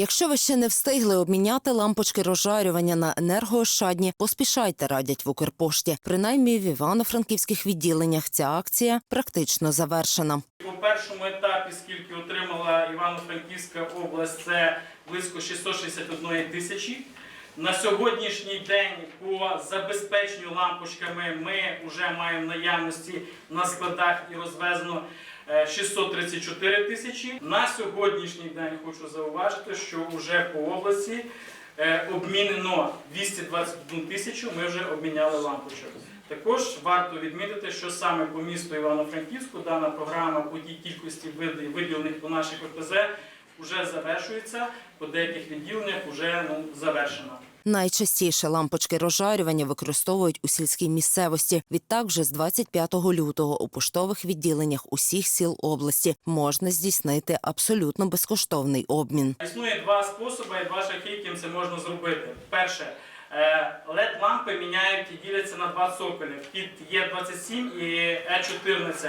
Якщо ви ще не встигли обміняти лампочки розжарювання на енергоощадні, поспішайте, радять в Укрпошті. Принаймні в івано-франківських відділеннях ця акція практично завершена. По першому етапі, скільки отримала Івано-Франківська область, це близько 661 тисячі. На сьогоднішній день по забезпеченню лампочками ми вже маємо наявності на складах і розвезено е, 634 тисячі. На сьогоднішній день хочу зауважити, що вже по області е, обмінено 221 тисячу. Ми вже обміняли лампочок. Також варто відмітити, що саме по місту Івано-Франківську дана програма по тій кількості виділених по наших ОТЗ вже завершується, по деяких відділеннях вже ну, завершена. Найчастіше лампочки розжарювання використовують у сільській місцевості. Відтак, вже з 25 лютого у поштових відділеннях усіх сіл області можна здійснити абсолютно безкоштовний обмін. Існує два способи і два шляхи, яким це можна зробити. Перше, led лампи міняють і діляться на два цоколі під Е27 і Е14.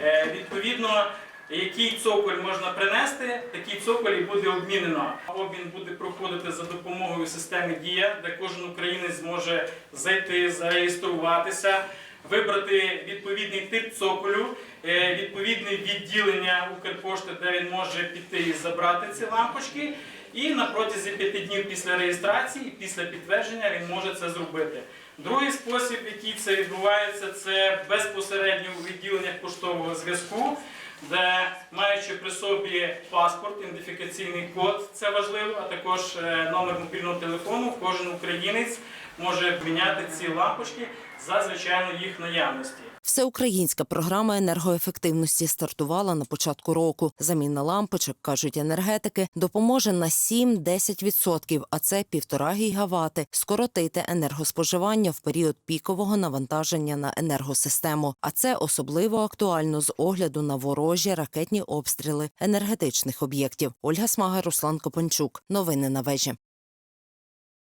Е, Відповідно, який цоколь можна принести, такий цоколь і буде обмінено. Обмін буде проходити за допомогою системи Дія, де кожен українець зможе зайти, зареєструватися, вибрати відповідний тип цоколю, е, відповідне відділення Укрпошти, де він може піти і забрати ці лампочки. І на протязі п'яти днів після реєстрації, після підтвердження він може це зробити. Другий спосіб, який це відбувається, це безпосередньо у відділеннях поштового зв'язку, де маючи при собі паспорт, ідентифікаційний код, це важливо, а також е, номер мобільного телефону, кожен українець може міняти ці лампочки за звичайно їх наявності. Всеукраїнська програма енергоефективності стартувала на початку року. Заміна лампочок, кажуть енергетики, допоможе на 7-10%, а це півтора гігавати, скоротити енергоспоживання в період пікового навантаження на енергосистему. А це особливо актуально з огляду на ворожі ракетні обстріли енергетичних об'єктів. Ольга Смага, Руслан Копанчук. Новини на вежі.